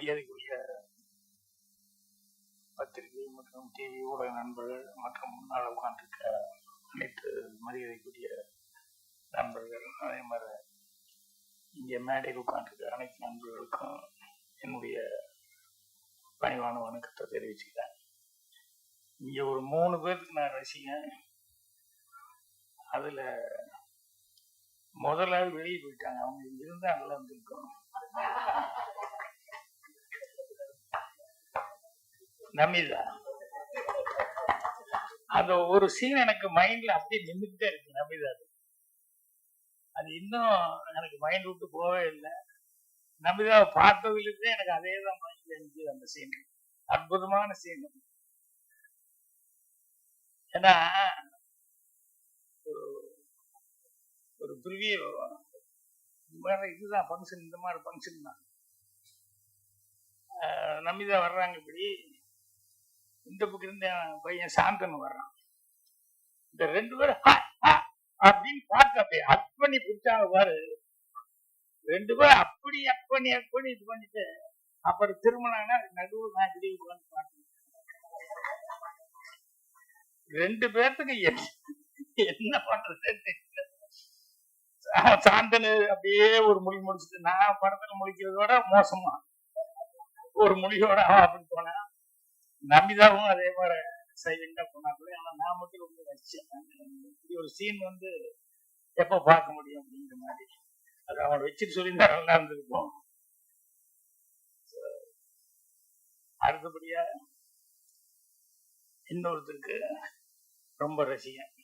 மரியாதைக்குரிய பத்திரிகை மற்றும் டிவி ஊடக நண்பர்கள் மற்றும் முன்னால் உட்கார்ந்துருக்க அனைத்து மரியாதைக்குரிய நண்பர்கள் அதே மாதிரி இங்கே மேடையில் உட்காந்துருக்க அனைத்து நண்பர்களுக்கும் என்னுடைய பணிவான வணக்கத்தை தெரிவிச்சுக்கிறேன். இங்கே ஒரு மூணு பேருக்கு நான் ரசிகன். அதில் முதலாள் வெளியே போயிட்டாங்க. அவங்க இங்க இருந்தா நமிதா. அந்த ஒரு சீன் எனக்கு மைண்ட்ல அப்படியே நின்றுட்டே இருக்கு நமிதா. அது இன்னும் எனக்கு மைண்ட் விட்டு போவே இல்லை. நமிதாவை பார்த்ததுலேருந்தே எனக்கு அதே தான் மைண்ட்ல இருந்துச்சு அந்த சீன் அற்புதமான சீன் ஏன்னா ஒரு ஒரு ப்ரிவியூ வேற இதுதான் ஃபங்க்ஷன் இந்த மாதிரி ஃபங்க்ஷன் தான். ஆஹ் நமிதா வர்றாங்க இப்படி. இந்த பக்கம் இருந்து பையன் சாந்தனு வர்றான். இந்த ரெண்டு பேரும் அப்படின்னு பார்த்து அப்படியே அக் பண்ணி பிடிச்சாங்க பாரு. ரெண்டு பேரும் அப்படி அக் பண்ணி பண்ணி இது பண்ணிட்டு அப்புறம் திருமணம்னா நடுவில் நான் இப்படி உட்கார்ந்து பார்த்தேன் ரெண்டு பேர்த்துக்கு என்ன- பண்றது பண்றதுன்னு சா- சாந்தனு அப்படியே ஒரு மொழி முடிச்சுட்டு நான் படத்துல முடிக்கிறதோட மோசமா ஒரு மொழியோட அப்படின்னு போனேன். நம்பிதாவும் அதே மாதிரி சைலண்டா கூட ஆனா நான் மட்டும் ரொம்ப ரசிச்சேன். இப்படி ஒரு சீன் வந்து எப்ப பார்க்க முடியும் அப்படிங்கிற மாதிரி. அது அவன் வச்சுட்டு சொல்லியிருந்தா நல்லா இருந்திருக்கும். அடுத்தபடியா இன்னொருத்தருக்கு ரொம்ப ரசிகன்.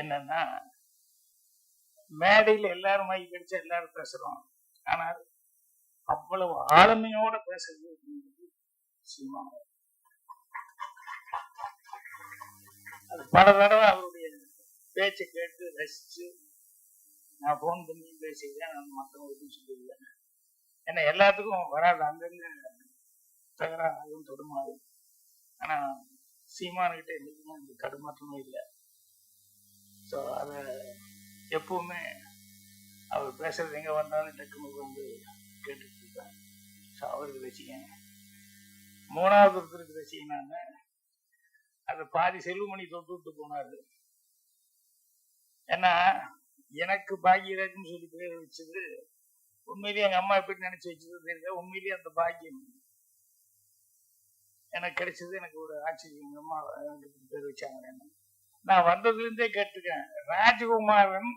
என்னன்னா மேடையில எல்லாரும் மைக் கிடைச்சா எல்லாரும் பேசுறோம். ஆனால் அவ்வளவு ஆளுமையோட பேசுறது அப்படிங்கிறது சினிமா அது பல தடவை அவருடைய பேச்சை கேட்டு ரசிச்சு நான் ஃபோன் பண்ணி பேசிக்கிறேன் நான் மற்றவங்களுக்கும் சொல்லியிருக்கேன் ஏன்னா எல்லாத்துக்கும் வராது. அங்கங்க தகராறு ஆகும் தடுமாறு ஆனா சீமானுகிட்ட என்னைக்குமே இந்த தடுமாற்றமே இல்லை. ஸோ அதை எப்பவுமே அவர் பேசுறது எங்க வந்தாலும் டக்குனு வந்து கேட்டுட்டு இருப்பேன் ஸோ அவருக்கு வச்சுக்கேன் மூணாவது ஒருத்தருக்கு ரசிகனாங்க அது பாதி செல்வமணி தொட்டு விட்டு போனாரு. ஏன்னா எனக்கு பாக்கியராஜ்னு சொல்லி பேர் வச்சது உண்மையிலேயே எங்க அம்மா எப்படி நினைச்சு வச்சது தெரியல. உண்மையிலேயே அந்த பாக்கியம் எனக்கு கிடைச்சது எனக்கு ஒரு ஆச்சரியம். எங்க அம்மா எனக்கு பேர் வச்சாங்க என்ன நான் வந்ததுல இருந்தே கேட்டிருக்கேன் ராஜகுமாரன்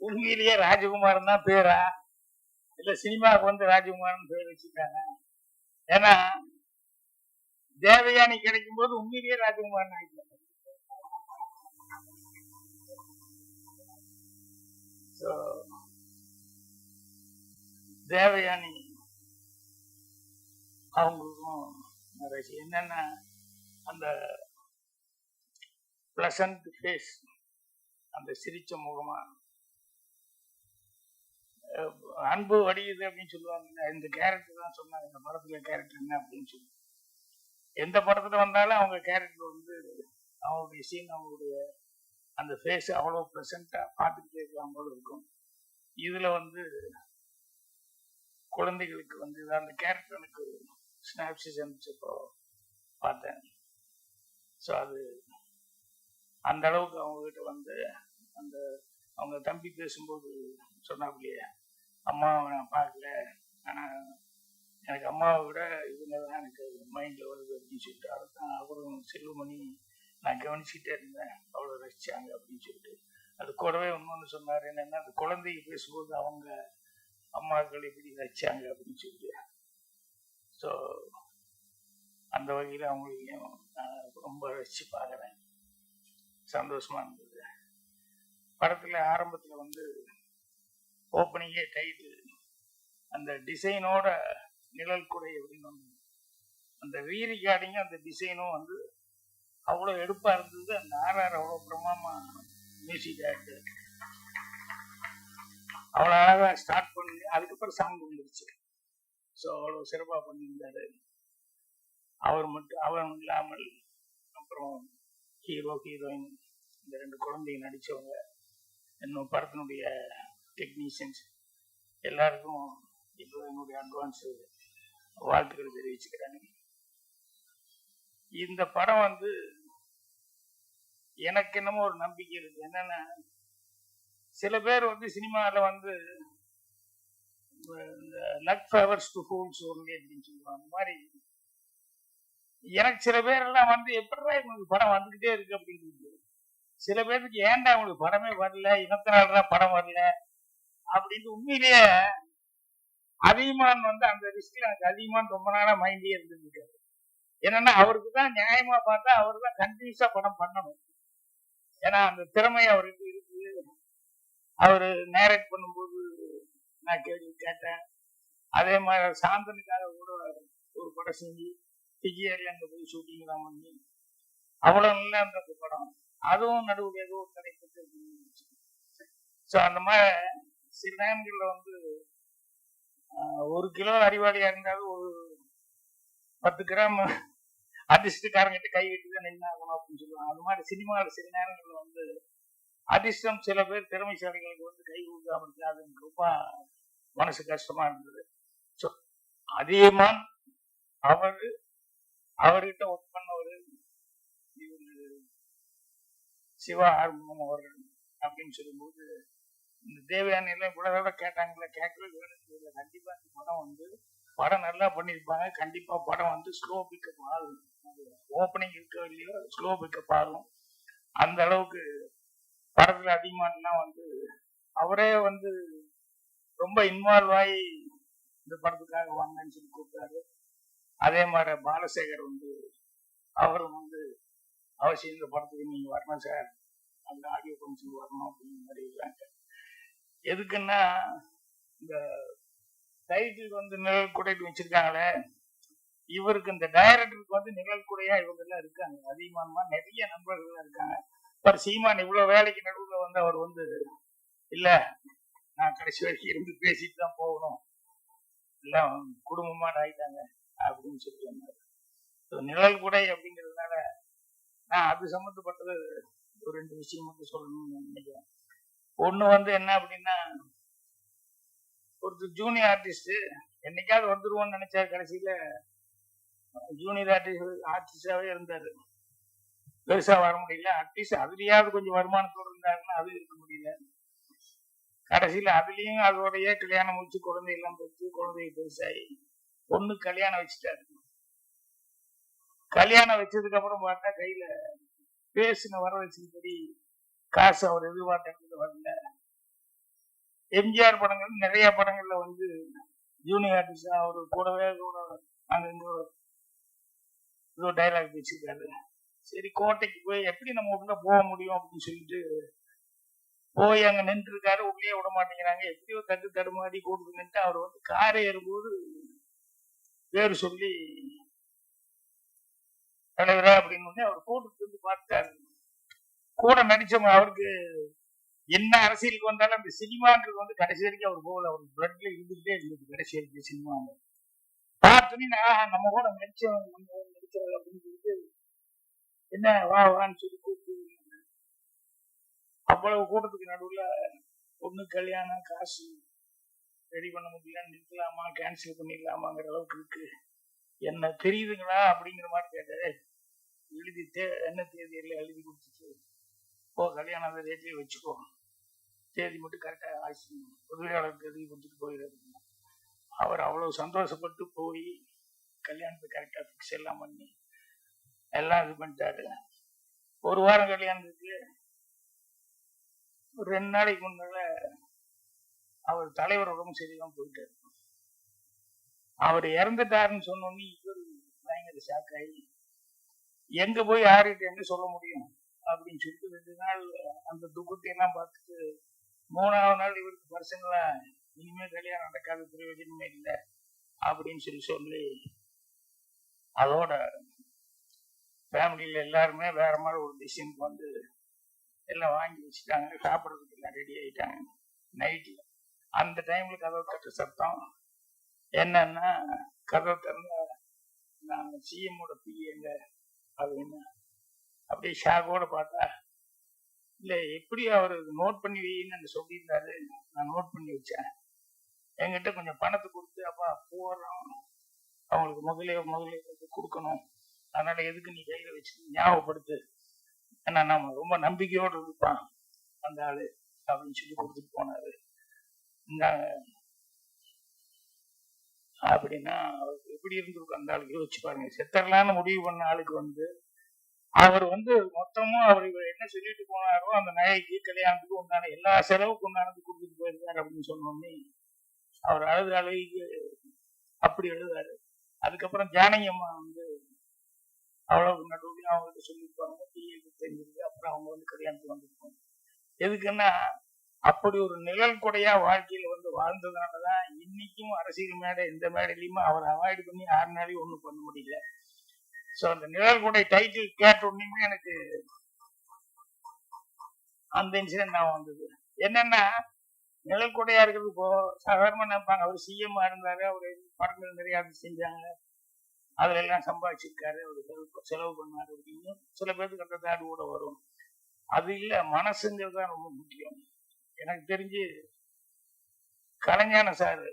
உண்மையிலேயே ராஜகுமாரன் தான் பேரா? இல்ல சினிமாவுக்கு வந்து ராஜகுமாரன் பேர் வச்சுட்டாங்க ஏன்னா தேவயானி கிடைக்கும் போது உண்மையிலேயே ராஜகுமாரன் ஆகிட்டாங்க. தேவயானி அவங்களுக்கும் என்னன்னா அந்த பிளசன்ட் ஃபேஸ் அந்த சிரிச்ச முகமா அன்பு வடியுது அப்படின்னு சொல்லுவாங்க இந்த கேரக்டர் தான் சொன்னாங்க. இந்த படத்துல கேரக்டர் என்ன அப்படின்னு சொல்லி. எந்த படத்துல வந்தாலும் அவங்க கேரக்டர் வந்து அவங்களுடைய சீன் அவங்களுடைய அந்த ஃபேஸ் அவ்வளோ ப்ரெசண்டாக பார்த்துக்கிட்டே இருக்கலாம் போல இருக்கும். இதுல வந்து குழந்தைகளுக்கு வந்து அந்த கேரக்டர் எனக்கு ஸ்னாப்சிஸ் அனுப்பிச்சப்போ பார்த்தேன். ஸோ அது அந்த அளவுக்கு அவங்க கிட்ட வந்து அந்த அவங்க தம்பி பேசும்போது சொன்னாப்பிலையே அம்மாவை நான் பார்க்கல. ஆனால் எனக்கு அம்மாவை விட இவங்க தான் எனக்கு மைண்டில் வருது அப்படின்னு சொல்லிட்டு அதுதான் அவரும் செல்வமணி நான் கவனிச்சுட்டே இருந்தேன். அவ்வளோ ரசிச்சாங்க அப்படின்னு சொல்லிட்டு. அது கூடவே இன்னொன்று சொன்னார் என்னன்னா அந்த குழந்தைய பேசும்போது அவங்க அம்மாக்கள் எப்படி ரசிச்சாங்க அப்படின்னு சொல்லிட்டு. ஸோ அந்த வகையில் அவங்களையும் நான் ரொம்ப ரசிச்சு பார்க்குறேன். சந்தோஷமா இருந்தது. படத்துல ஆரம்பத்துல வந்து ஓப்பனிங்கே டைட்டு அந்த டிசைனோட நிழல் குடை அப்படின்னு அந்த ரீ ரிகார்டிங்கும் அந்த டிசைனும் வந்து அவ்வளோ எடுப்பா இருந்தது. அந்த ஆர்ஆர் அவ்வளோ பிரமாமா மியூசிக் ஆக்டர் அவ்வளோ அழகா ஸ்டார்ட் பண்ணி அதுக்கப்புறம் சாங் வந்துருச்சு. ஸோ அவ்வளோ சிறப்பாக பண்ணியிருந்தாரு. அவர் மட்டும் அவர் இல்லாமல் அப்புறம் ஹீரோ ஹீரோயின் இந்த ரெண்டு குழந்தைங்க நடிச்சவங்க இன்னும் படத்தினுடைய டெக்னீஷியன்ஸ் எல்லாருக்கும் இப்போ என்னுடைய அட்வான்ஸ் வாழ்த்துக்கள் தெரிவிச்சுக்கிறேன். இந்த படம் வந்து எனக்கு என்னமோ ஒரு நம்பிக்கை இருக்கு. என்னன்னா சில பேர் வந்து சினிமாவில் வந்து இந்த luck favours to fools only அப்படின்னு சொல்லுவாங்க. அந்த மாதிரி எனக்கு சில பேர் எல்லாம் வந்து எப்படிடா இவங்களுக்கு படம் வந்துகிட்டே இருக்கு அப்படின்னு சில பேருக்கு ஏன்டா அவங்களுக்கு படமே வரல? இனத்தினால படம் வரல? அப்படின்னு உண்மையிலேயே அதிகமான் வந்து அந்த ரிஸ்க்ல எனக்கு அதிகமான ரொம்ப நாளா மைண்டே இருந்துருக்கு என்னன்னா அவருக்கு தான் நியாயமா பார்த்தா அவரு தான் கண்டினியூஸா படம் பண்ணணும். ஏன்னா அந்த திறமை அவருக்கு இருக்கு. அவரு நேரக்ட் பண்ணும்போது நான் கேள்வி கேட்டேன். அதே மாதிரி சாந்தனுக்காக கூட ஒரு படம் செஞ்சு பிஜிஆரி அங்க போய் ஷூட்டிங் தான் பண்ணி அவ்வளவு நல்லா இருந்தது படம். அதுவும் நடுவில் ஏதோ ஒரு தடைப்பட்டு ஸோ அந்த மாதிரி சில நேரங்கள்ல வந்து ஒரு கிலோ அறிவாளியா இருந்தாலும் ஒரு பத்து கிராம் ஆர்டிஸ்டுக்காரங்கிட்ட கை விட்டு தான் நின்னாகணும் அப்படின்னு சொல்லுவாங்க. அது மாதிரி சினிமாவில் சில நேரங்களில் வந்து அதிர்ஷ்டம் சில பேர் திறமைசாலிகளுக்கு வந்து கை கொடுக்காம இருக்கு அது ரொம்ப மனசு கஷ்டமா இருந்தது. ஸோ அதிகமாக அவரு அவர்கிட்ட ஒர்க் பண்ணவர் இவர் சிவா ஆர்மம் அவர்கள் அப்படின்னு சொல்லும்போது இந்த தேவயானி எல்லாம் கேட்டாங்களே கேட்கவே வேணும் கண்டிப்பா இந்த படம் வந்து படம் நல்லா பண்ணியிருப்பாங்க. கண்டிப்பா படம் வந்து ஸ்லோ பிக்கப் ஆகும் ஓப்பனிங் இருக்க இல்லையோ ஸ்லோ பிக்கப் ஆகும். அந்த அளவுக்கு படத்துல அதிகமானா வந்து அவரே வந்து ரொம்ப இன்வால்வ் ஆகி இந்த படத்துக்காக வாங்கன்னு சொல்லி கூப்பிட்டாரு. அதே மாதிரி பாலசேகர் வந்து அவரும் வந்து அவசியம் இந்த படத்துக்கு நீங்க வரணும் சார். அந்த ஆடியோ ஃபங்க்ஷன் வரணும் அப்படிங்கிற மாதிரி இருக்காங்க எதுக்குன்னா இந்த டைட்டில் வந்து நிழல் குடைட்டு வச்சிருக்காங்களே இவருக்கு இந்த டைரக்டருக்கு வந்து நிழல் குடையா இவங்க எல்லாம் இருக்காங்க. அதிகமானமா நிறைய நண்பர்கள் இருக்காங்க. பர் சீமான் இவ்வளவு வேலைக்கு நடுவில் வந்து அவர் வந்து இல்ல நான் கடைசி வரைக்கும் இருந்து பேசிட்டு தான் போகணும். எல்லாம் குடும்பமா ஆயிட்டாங்க அப்படின்னு சொல்லி சொன்னார் நிழல் குடை அப்படிங்கிறதுனால நான் அது சம்மந்தப்பட்டது ஒரு ரெண்டு விஷயம் மட்டும் சொல்லணும்னு நினைக்கிறேன். ஒண்ணு வந்து என்ன அப்படின்னா ஒருத்தர் ஜூனியர் ஆர்டிஸ்ட் என்னைக்காவது வந்துருவோம்னு நினைச்சாரு கடைசியில. ஜூனியர் ஆர்டிஸ்ட் ஆர்டிஸ்டாவே இருந்தாரு. பெருசா வர முடியல. அட்லீஸ்ட் அதுலயாவது கொஞ்சம் வருமானத்தோடு இருந்தாருன்னா அது இருக்க முடியல. கடைசியில அதுலயும் அதோடய கல்யாணம் முடிச்சு குழந்தை எல்லாம் பெற்று குழந்தைய பெருசாகி பொண்ணு கல்யாணம் வச்சுட்டாரு. கல்யாணம் வச்சதுக்கு அப்புறம் பார்த்தா கையில பேசின வர வச்சதுபடி காசு அவர் எதிர்பார்க்கறது வரல. எம்ஜிஆர் படங்கள் நிறைய படங்கள்ல வந்து ஜூனியர் ஆர்டிஸ்ட் அவரு கூடவே கூட அங்க ஏதோ டைலாக் பேசியிருக்காரு சரி கோட்டைக்கு போய் எப்படி நம்ம உள்ள போக முடியும் அப்படின்னு சொல்லிட்டு போய் அங்க நின்று இருக்காரு உள்ளே விட மாட்டேங்கிறாங்க. எப்படியோ தட்டு தடுமாடி கூட்டு நின்று அவர் வந்து காரை ஏறும்போது பேர் சொல்லி தலைவரா அப்படின்னு அவர் கூட்டு வந்து பார்த்தாரு கூட நடிச்சவங்க அவருக்கு என்ன அரசியலுக்கு வந்தாலும் அந்த சினிமான்றது வந்து கடைசி வரைக்கும் அவர் போகல. அவர் பிளட்ல இருந்துகிட்டே இருந்தது கடைசி வரைக்கும் சினிமா. பார்த்தோன்னே நம்ம கூட நடிச்சவங்க நடிச்சவங்க அப்படின்னு சொல்லிட்டு என்ன வா வான்னு சொல்லி கூப்பிட்டு அவ்வளவு கூட்டத்துக்கு நடுவுல பொண்ணு கல்யாணம் காசு ரெடி பண்ண முடியலன்னு நிறுத்தலாமா? கேன்சல் பண்ணிடலாமாங்கிற அளவுக்கு இருக்கு. என்ன தெரியுதுங்களா? அப்படிங்கிற மாதிரி கேட்டாரு. எழுதி தே என்ன தேதியில் எழுதி கொடுத்துச்சு? ஓ கல்யாணம் அந்த ரேட்லயே வச்சுக்கோ. தேதி மட்டும் கரெக்டா ஆச்சு உதவியாளருக்கு தேதி கொடுத்துட்டு போயிடுறது அவர் அவ்வளவு சந்தோஷப்பட்டு போய் கல்யாணத்தை கரெக்டா ஃபிக்ஸ் எல்லாம் பண்ணி எல்லாம் இது பண்ணிட்டாரு. ஒரு வாரம் கல்யாணத்துக்கு ஒரு ரெண்டு நாளைக்கு முன்னால அவர் தலைவர் உடம்பு சரியில்லாம போயிட்டாரு. அவர் இறந்துட்டாருன்னு சொன்னோன்னே இவர் பயங்கர ஷாக் ஆகி எங்க போய் யார்கிட்ட எங்க சொல்ல முடியும்? அப்படின்னு சொல்லிட்டு ரெண்டு நாள் அந்த துக்கத்தை எல்லாம் பார்த்துட்டு மூணாவது நாள் இவருக்கு பர்சனலா இனிமே கல்யாணம் நடக்காத பிரயோஜனமே இல்லை அப்படின்னு சொல்லி சொல்லி அதோட ஃபேமிலியில எல்லாருமே வேற மாதிரி ஒரு டிசிஷனுக்கு வந்து எல்லாம் வாங்கி வச்சுட்டாங்க சாப்பிட்றதுக்கு எல்லாம் ரெடி ஆயிட்டாங்க நைட்டில் அந்த டைம்ல கதவு தட்டு சத்தம் என்னன்னா கதவு திறந்த நான் சிஎம்மோட பிஏங்க அப்படின்னு அப்படியே ஷாக்கோட பார்த்தா இல்ல எப்படி அவர் நோட் பண்ணி வைன்னு சொல்லியிருந்தாரு? நான் நோட் பண்ணி வச்சேன். என்கிட்ட கொஞ்சம் பணத்தை கொடுத்து அப்பா போடுறோம் அவங்களுக்கு முதலே முதலே கொடுக்கணும். அதனால எதுக்கு நீ கையில வச்சு ஞாபகப்படுத்து? ஏன்னா நம்ம ரொம்ப நம்பிக்கையோடு இருப்பான் அந்த ஆளு அப்படின்னு சொல்லி கொடுத்துட்டு போனாரு. இந்தாங்க. அப்படின்னா அவருக்கு எப்படி இருந்திருக்கும் அந்த ஆளுக்கு? யோசிச்சு பாருங்க. செத்தரலான்னு முடிவு பண்ண ஆளுக்கு வந்து அவர் வந்து மொத்தமும் அவர் இவர் என்ன சொல்லிட்டு போனாரோ அந்த நகைக்கு கல்யாணத்துக்கு உண்டான எல்லா செலவுக்கு உண்டானது கொடுத்துட்டு போயிருக்காரு அப்படின்னு சொன்னோடனே அவர் அழுது அழுகி அப்படி எழுதாரு அதுக்கப்புறம் ஜானகி அம்மா வந்து அவ்வளவு நடுவில் அவங்களுக்கு சொல்லியிருப்பாங்க டிஏக்கு தெரிஞ்சிருக்கு அப்புறம் அவங்க வந்து கல்யாணத்துக்கு வந்துருப்பாங்க எதுக்குன்னா அப்படி ஒரு நிழல் கொடையா வாழ்க்கையில வந்து வாழ்ந்ததுனாலதான் இன்னைக்கும் அரசியல் மேடை எந்த மேடையிலயுமே அவரை அவாய்ட் பண்ணி யாருனாலையும் ஒண்ணும் பண்ண முடியல. சோ அந்த நிழல்குடை டைட்டில் கேட்ட உடனே எனக்கு அந்த இன்சிடென்ட் நான் வந்தது. என்னன்னா நிழல்குடையா இருக்கிறது இப்போ சாதாரணமா நினைப்பாங்க. அவர் சிஎம்மா இருந்தாரு அவர் படங்கள் நிறைய அது செஞ்சாங்க. அதுல எல்லாம் சம்பாதிச்சிருக்காரு அவர் செலவு செலவு பண்ணாரு அப்படின்னு சில பேருக்கு அந்த தாடு கூட வரும். அது இல்ல மனசுங்கிறது தான் ரொம்ப முக்கியம். எனக்கு தெரிஞ்சு கலைஞான சார்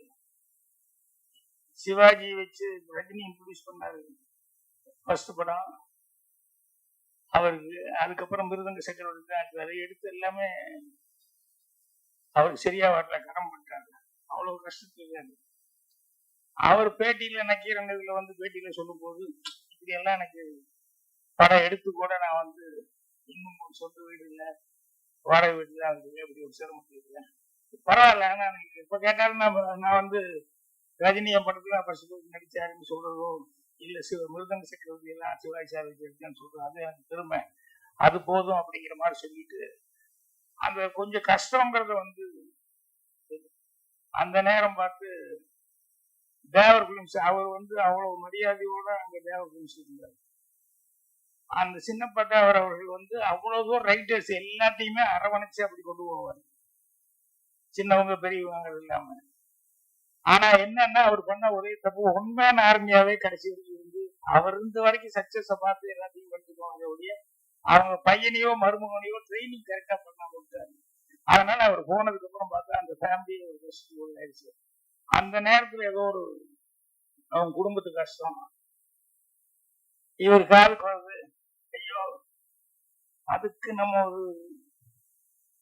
சிவாஜி வச்சு ரஜினி இன்ட்ரடியூஸ் பண்ணாரு. ஃபர்ஸ்ட் படம் அவருக்கு அதுக்கப்புறம் மிருதங்க சக்கரவர்த்தி தான் அதை எடுத்து எல்லாமே அவருக்கு சரியா வரல கடன் பண்ணிட்டாங்க அவ்வளவு கஷ்டத்துல அவர் பேட்டியில நக்கீரன் இதுல வந்து பேட்டியில சொல்லும் போது இப்படி எல்லாம் எனக்கு படம் எடுத்து கூட நான் வந்து இன்னும் ஒரு சொந்த வீடு இல்லை வாடகை வீடு தான் இருக்குது அப்படி ஒரு சிரமத்தில் இருக்கேன் பரவாயில்ல ஆனா இப்ப கேட்டாலும் நான் நான் வந்து ரஜினிய படத்துல ஃபர்ஸ்ட் நடிச்சாருன்னு சொல்றதோ இல்ல சிவ மிருதங்க சக்கரவர்த்தி எல்லாம் சிவாஜி சார் வச்சிருக்கேன்னு அது எனக்கு பெருமை. அது போதும் அப்படிங்கிற மாதிரி சொல்லிட்டு அந்த கொஞ்சம் கஷ்டங்கிறத வந்து அந்த நேரம் பார்த்து தேவர் பிலிம்ஸ் அவர் வந்து அவ்வளவு மரியாதையோட அங்க தேவர் பிலிம்ஸ் இருந்தார். அந்த சின்ன அவர் அவர்கள் வந்து அவ்வளவு தூரம் ரைட்டர்ஸ் எல்லாத்தையுமே அரவணைச்சு அப்படி கொண்டு போவார். சின்னவங்க பெரியவங்க இல்லாம. ஆனா என்னன்னா அவர் பண்ண ஒரே தப்பு உண்மையான ஆர்மியாவே கடைசி வரைக்கும் அவர் இருந்த வரைக்கும் சக்சஸ் பார்த்து எல்லாத்தையும் பண்ணிக்குவாங்க ஒழிய அவங்க பையனையோ மருமகனையோ ட்ரைனிங் கரெக்டா பண்ணாம விட்டாரு அதனால அவர் போனதுக்கு அப்புறம் பார்த்தா அந்த ஃபேமிலி ஒரு கஷ்டம் ஆயிடுச்சு. அந்த நேரத்துல ஏதோ ஒரு அவங்க குடும்பத்துக்கு கஷ்டம். இவர் கால் குழந்தை ஐயோ அதுக்கு நம்ம ஒரு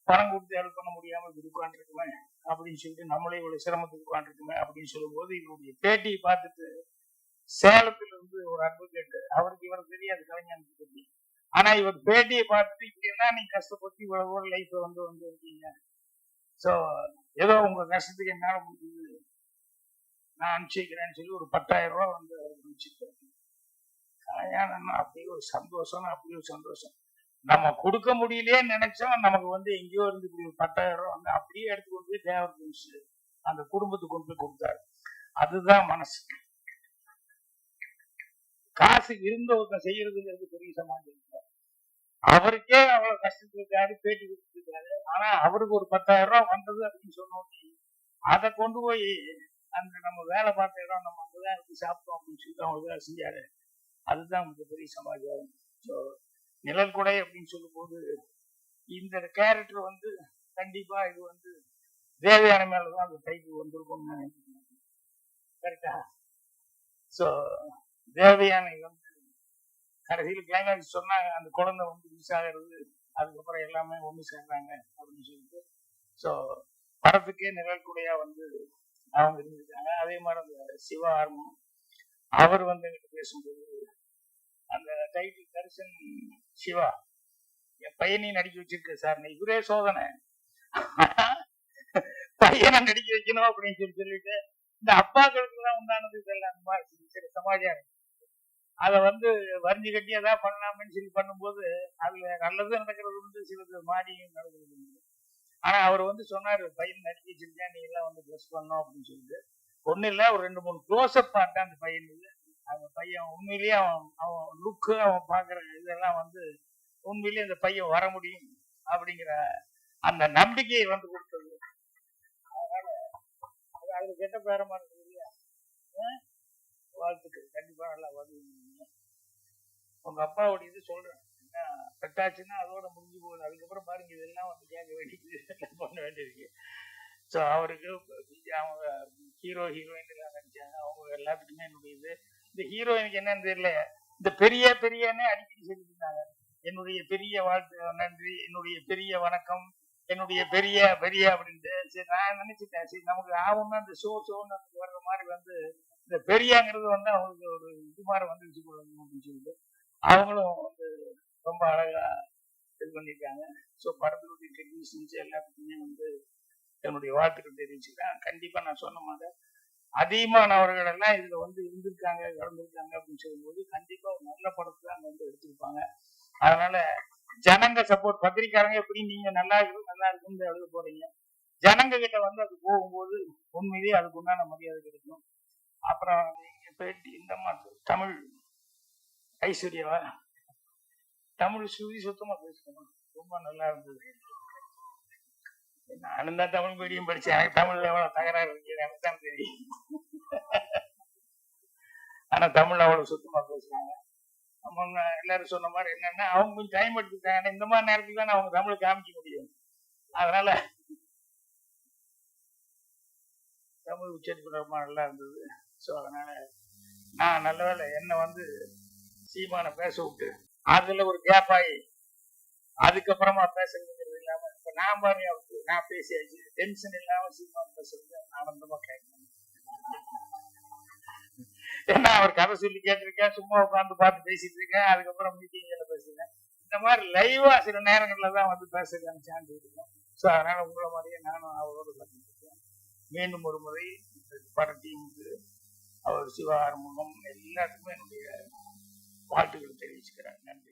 பணம் கொடுத்து ஹெல்ப் பண்ண முடியாம இப்படி உட்காந்துருக்குமே அப்படின்னு சொல்லிட்டு நம்மளே இவ்வளவு சிரமத்துக்கு உட்காந்துருக்குமே அப்படின்னு சொல்லும் போது இவருடைய பேட்டியை பார்த்துட்டு சேலத்துல இருந்து ஒரு அட்வொகேட் அவருக்கு இவர் தெரியாது கலைஞருக்கு பத்தி ஆனா இவர் பேட்டியை பார்த்துட்டு இப்படி என்ன நீங்க கஷ்டப்பட்டு இவ்வளவு ஒரு லைஃப் வந்து வந்து இருக்கீங்க? சோ ஏதோ உங்க கஷ்டத்துக்கு என்னால முடியுது நான் அனுப்பிச்சிக்கிறேன்னு சொல்லி ஒரு பத்தாயிரம் ரூபாய் வந்து அவருக்கு அனுப்பிச்சிருக்காரு கல்யாணம்னா அப்படியே ஒரு சந்தோஷம் அப்படி ஒரு சந்தோஷம். நம்ம கொடுக்க முடியலையே நினைச்சோம் நமக்கு வந்து எங்கேயோ இருந்து இப்படி ஒரு பத்தாயிரம் ரூபாய் வந்து அப்படியே எடுத்து கொண்டு போய் தேவர் அந்த குடும்பத்துக்கு கொண்டு போய் கொடுத்தாரு. அதுதான் மனசுக்கு காசு இருந்தவங்க செய்யறதுங்கிறது பெரிய சமாஜம் அவருக்கே அவ்வளவு கஷ்டத்துக்காரு பேட்டி கொடுத்துருக்காரு. ஆனா அவருக்கு ஒரு பத்தாயிரம் ரூபாய் வந்தது அப்படின்னு சொன்னோம் அதை கொண்டு போய் அந்த நம்ம வேலை பார்த்த இடம் நம்ம அங்கதான் இருந்து சாப்பிட்டோம் அப்படின்னு சொல்லிட்டு அவங்க வேலை செஞ்சாரு. அதுதான் நமக்கு பெரிய சமாச்சாரம் ஸோ நிழல் கொடை அப்படின்னு சொல்லும் போது இந்த கேரக்டர் வந்து கண்டிப்பா இது வந்து தேவையான மேலதான் அந்த டைட்டில் வந்திருக்கும்னு நினைக்கிறேன். கரெக்டா ஸோ தேவையான வந்து கடைசியில் கிளைமேக்ஸ் சொன்னாங்க அந்த குழந்தை வந்து மிஸ் ஆகிறது அதுக்கப்புறம் எல்லாமே ஒன்று சேர்றாங்க அப்படின்னு சொல்லிட்டு. ஸோ படத்துக்கே நிழல்குடையா வந்து அவங்க இருந்திருக்காங்க. அதே மாதிரி அந்த சிவா ஆர்மம் அவர் வந்து எங்கிட்ட பேசும்போது அந்த டைட்டில் தரிசன் சிவா என் பையனையும் நடிக்க வச்சிருக்க சார் இவரே சோதனை. பையனை நடிக்க வைக்கணும் அப்படின்னு சொல்லி சொல்லிட்டு இந்த அப்பாக்களுக்கு தான் உண்டானது இதெல்லாம். அந்த மாதிரி சில சமாச்சாரம். அதை வந்து வரிஞ்சு கட்டி ஏதாவது பண்ணலாம்னு சொல்லி பண்ணும்போது அதுல நல்லது நடக்கிறது வந்து சிலது மாடியும் நடக்கிறது உண்டு. ஆனா அவர் வந்து சொன்னாரு பையன் நடிக்க வச்சிருக்கேன் நீ எல்லாம் வந்து ட்ரெஸ் பண்ணோம் அப்படின்னு சொல்லிட்டு. ஒண்ணு இல்லை ஒரு ரெண்டு மூணு க்ளோஸ்அப் பார்த்தேன் அந்த பையனுக்கு அந்த பையன் உண்மையிலேயே அவன் அவன் லுக்கு அவன் பாக்குற இதெல்லாம் வந்து உண்மையிலேயே இந்த பையன் வர முடியும் அப்படிங்கிற அந்த நம்பிக்கையை வந்து கொடுத்தது. அதனால அது அதுல கெட்ட பேரமா இருக்குது உங்க அப்பாவோட இது சொல்றேன். என்ன கட்டாச்சுன்னா அதோட முடிஞ்சு போகுது. அதுக்கப்புறம் பாருங்க இதெல்லாம் வந்து கேட்க வேண்டியது. பண்ண வேண்டியிருக்கு ஸோ அவருக்கு அவங்க ஹீரோ ஹீரோயின் எல்லாம் நடிச்சாங்க. அவங்க எல்லாத்துக்குமே என்னுடைய இது. இந்த ஹீரோயினுக்கு என்னன்னு தெரியல. இந்த பெரிய பெரியன்னு அடிக்கடி சொல்லிட்டு இருந்தாங்க என்னுடைய பெரிய வாழ்த்து நன்றி. என்னுடைய பெரிய வணக்கம். என்னுடைய பெரிய பெரிய அப்படின்ட்டு. சரி நான் நினைச்சிட்டேன். சரி நமக்கு ஆகும்னா இந்த ஷோ ஷோன்னு வர்ற மாதிரி வந்து இந்த பெரியாங்கிறது வந்து அவங்களுக்கு ஒரு இது மாதிரி வந்துருச்சு கொடுக்கணும் அப்படின்னு சொல்லிட்டு. அவங்களும் வந்து ரொம்ப அழகா இது பண்ணியிருக்காங்க. ஸோ படத்தினுடைய டெக்னீஷியன்ஸ் எல்லாத்துக்குமே வந்து என்னுடைய வாழ்த்துக்கள் தெரிவிச்சுக்கிறேன். கண்டிப்பாக நான் சொன்ன மாதிரி அதிகமானவர்கள் எல்லாம் இதில் வந்து இருந்திருக்காங்க கலந்துருக்காங்க அப்படின்னு சொல்லும்போது கண்டிப்பாக ஒரு நல்ல படத்தை அங்கே வந்து எடுத்திருப்பாங்க. அதனால ஜனங்க சப்போர்ட் பத்திரிக்காரங்க எப்படி நீங்க நல்லா இருக்கும் நல்லா இருக்கும்னு எழுத போறீங்க. ஜனங்க கிட்ட வந்து அது போகும்போது உண்மையிலேயே அதுக்கு உண்டான மரியாதை கிடைக்கும். அப்புறம் நீங்க பேட்டி இந்த மாதிரி தமிழ் ஐஸ்வர்யாவா? தமிழ் சுதி சுத்தமா பேசணும் ரொம்ப நல்லா இருந்தது. நானும் தான் தமிழ் மீடியம் படிச்சேன். எனக்கு தமிழ்ல எவ்வளவு தகராறு இருக்கு எனக்கு தான் தெரியும். ஆனா தமிழ்ல அவ்வளவு சுத்தமா பேசுறாங்க. அவங்க எல்லாரும் சொன்ன மாதிரி என்னன்னா அவங்க கொஞ்சம் டைம் எடுத்துக்கிட்டாங்க இந்த மாதிரி நேரத்துக்கு தான் அவங்க தமிழ் காமிக்க முடியும். அதனால தமிழ் உச்சரிப்பு ரொம்ப நல்லா இருந்தது. ஸோ அதனால நான் நல்ல வேலை என்ன வந்து சீமான பேச விட்டு அதுல ஒரு கேப் ஆகி அதுக்கப்புறமா பேசுறதுங்கிறது இல்லாம இப்ப நான் பாருங்க அவருக்கு நான் பேசியாச்சு டென்ஷன் இல்லாம சீமான் பேசுறது ஆனந்தமா கேட்கணும் ஏன்னா அவர் கதை சொல்லி கேட்டிருக்கேன் சும்மா உட்காந்து பார்த்து பேசிட்டு இருக்கேன் அதுக்கப்புறம் மீட்டிங்ல பேசுறேன். இந்த மாதிரி லைவா சில நேரங்கள்ல தான் வந்து பேசுறதுக்கான சான்ஸ் இருக்கும். ஸோ அதனால உங்களை மாதிரியே நானும் அவரோட பேசிட்டு மீண்டும் ஒரு முறை பட டீமுக்கு அவர் சிவா ஆறுமுகம் எல்லாத்துக்குமே என்னுடைய வாழ்த்துக்கள் தெரிவிச்சுக்கிறேன் நன்றி.